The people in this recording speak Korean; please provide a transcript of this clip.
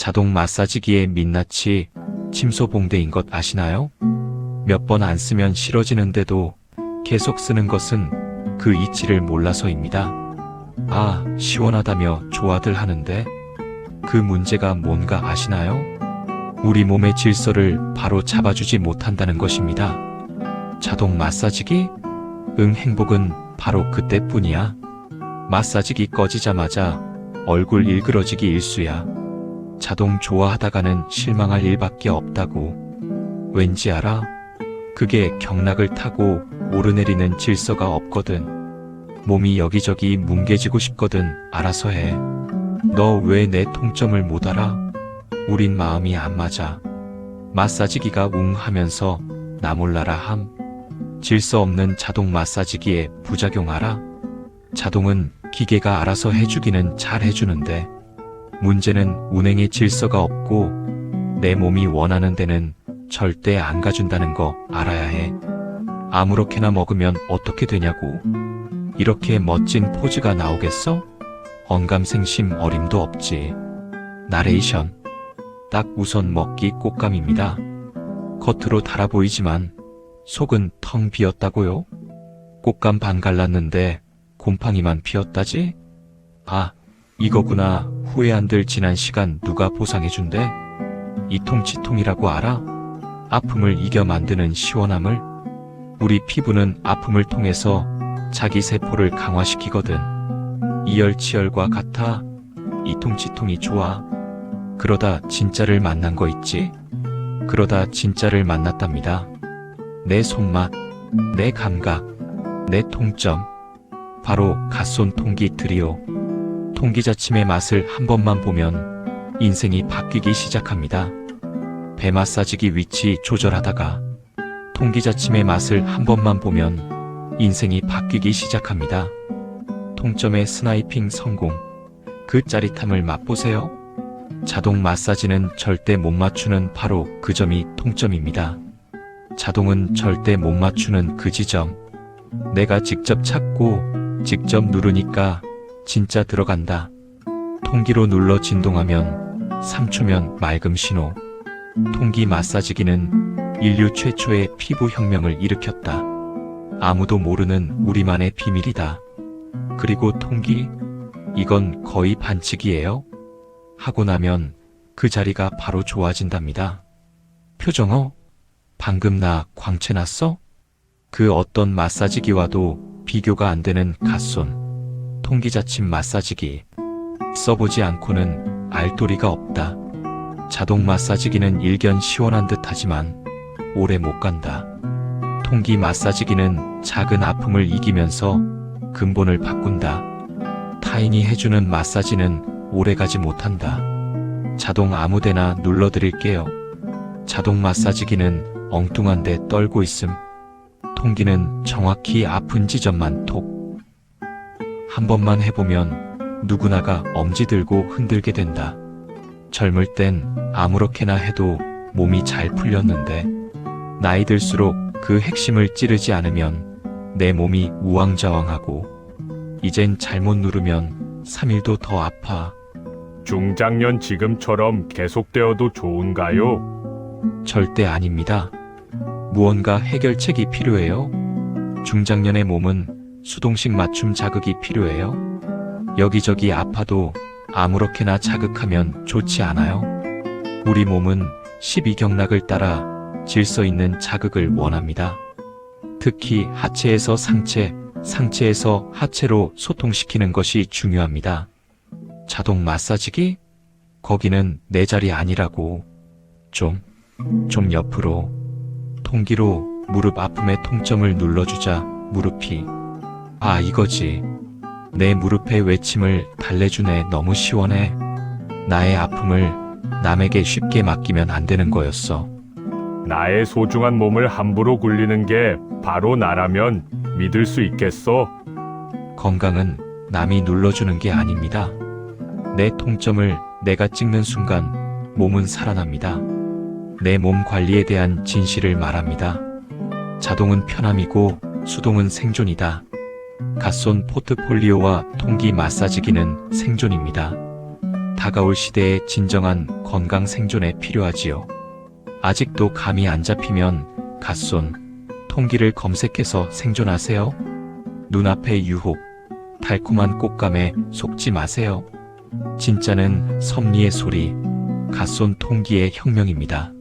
자동 마사지기의 민낯이 침소봉대인 것 아시나요? 몇 번 안 쓰면 싫어지는데도 계속 쓰는 것은 그 이치를 몰라서입니다. 아, 시원하다며 좋아들 하는데 그 문제가 뭔가 아시나요? 우리 몸의 질서를 바로 잡아주지 못한다는 것입니다. 자동 마사지기? 응, 행복은 바로 그때뿐이야. 마사지기 꺼지자마자 얼굴 일그러지기 일수야. 자동 좋아하다가는 실망할 일밖에 없다고. 왠지 알아? 그게 경락을 타고 오르내리는 질서가 없거든. 몸이 여기저기 뭉개지고 싶거든 알아서 해. 너 왜 내 통점을 못 알아? 우린 마음이 안 맞아. 마사지기가 웅 하면서 나 몰라라 함. 질서 없는 자동 마사지기의 부작용 알아? 자동은 기계가 알아서 해주기는 잘 해주는데 문제는 운행에 질서가 없고 내 몸이 원하는 데는 절대 안 가준다는 거 알아야 해. 아무렇게나 먹으면 어떻게 되냐고. 이렇게 멋진 포즈가 나오겠어? 언감생심 어림도 없지. 나레이션. 딱 우선 먹기 꽃감입니다. 겉으로 달아 보이지만 속은 텅 비었다고요? 꽃감 반 갈랐는데 곰팡이만 피었다지? 아, 이거구나. 후회 안들 지난 시간 누가 보상해준대? 이통치통이라고 알아? 아픔을 이겨 만드는 시원함을? 우리 피부는 아픔을 통해서 자기 세포를 강화시키거든. 이열치열과 같아. 이통치통이 좋아. 그러다 진짜를 만난 거 있지? 그러다 진짜를 만났답니다. 내 손맛, 내 감각, 내 통점. 바로 갓손 통기 트리오. 통기자침의 맛을 한 번만 보면 인생이 바뀌기 시작합니다. 배 마사지기 위치 조절하다가 통기자침의 맛을 한 번만 보면 인생이 바뀌기 시작합니다. 통점의 스나이핑 성공. 그 짜릿함을 맛보세요. 자동 마사지는 절대 못 맞추는 바로 그 점이 통점입니다. 자동은 절대 못 맞추는 그 지점. 내가 직접 찾고 직접 누르니까 진짜 들어간다. 통기로 눌러 진동하면 3초면 맑음 신호. 통기 마사지기는 인류 최초의 피부 혁명을 일으켰다. 아무도 모르는 우리만의 비밀이다. 그리고 통기? 이건 거의 반칙이에요. 하고 나면 그 자리가 바로 좋아진답니다. 표정어? 방금 나 광채 났어? 그 어떤 마사지기와도 비교가 안 되는 갓손. 통기자침 마사지기. 써보지 않고는 알 도리가 없다. 자동 마사지기는 일견 시원한 듯 하지만 오래 못 간다. 통기 마사지기는 작은 아픔을 이기면서 근본을 바꾼다. 타인이 해주는 마사지는 오래 가지 못한다. 자동 아무데나 눌러드릴게요. 자동 마사지기는 엉뚱한데 떨고 있음. 통기는 정확히 아픈 지점만 톡. 한 번만 해보면 누구나가 엄지 들고 흔들게 된다. 젊을 땐 아무렇게나 해도 몸이 잘 풀렸는데 나이 들수록 그 핵심을 찌르지 않으면 내 몸이 우왕좌왕하고 이젠 잘못 누르면 3일도 더 아파. 중장년 지금처럼 계속되어도 좋은가요? 절대 아닙니다. 무언가 해결책이 필요해요. 중장년의 몸은 수동식 맞춤 자극이 필요해요. 여기저기 아파도 아무렇게나 자극하면 좋지 않아요. 우리 몸은 12경락을 따라 질서 있는 자극을 원합니다. 특히 하체에서 상체, 상체에서 하체로 소통시키는 것이 중요합니다. 자동 마사지기? 거기는 내 자리 아니라고. 좀, 좀 옆으로. 통기로 무릎 아픔의 통점을 눌러주자 무릎이. 아, 이거지. 내 무릎의 외침을 달래주네. 너무 시원해. 나의 아픔을 남에게 쉽게 맡기면 안 되는 거였어. 나의 소중한 몸을 함부로 굴리는 게 바로 나라면 믿을 수 있겠어? 건강은 남이 눌러주는 게 아닙니다. 내 통점을 내가 찍는 순간 몸은 살아납니다. 내 몸 관리에 대한 진실을 말합니다. 자동은 편함이고 수동은 생존이다. 갓손 포트폴리오와 통기 마사지기는 생존입니다. 다가올 시대의 진정한 건강 생존에 필요하지요. 아직도 감이 안 잡히면 갓손, 통기를 검색해서 생존하세요. 눈앞의 유혹, 달콤한 꽃감에 속지 마세요. 진짜는 섭리의 소리, 갓손 통기의 혁명입니다.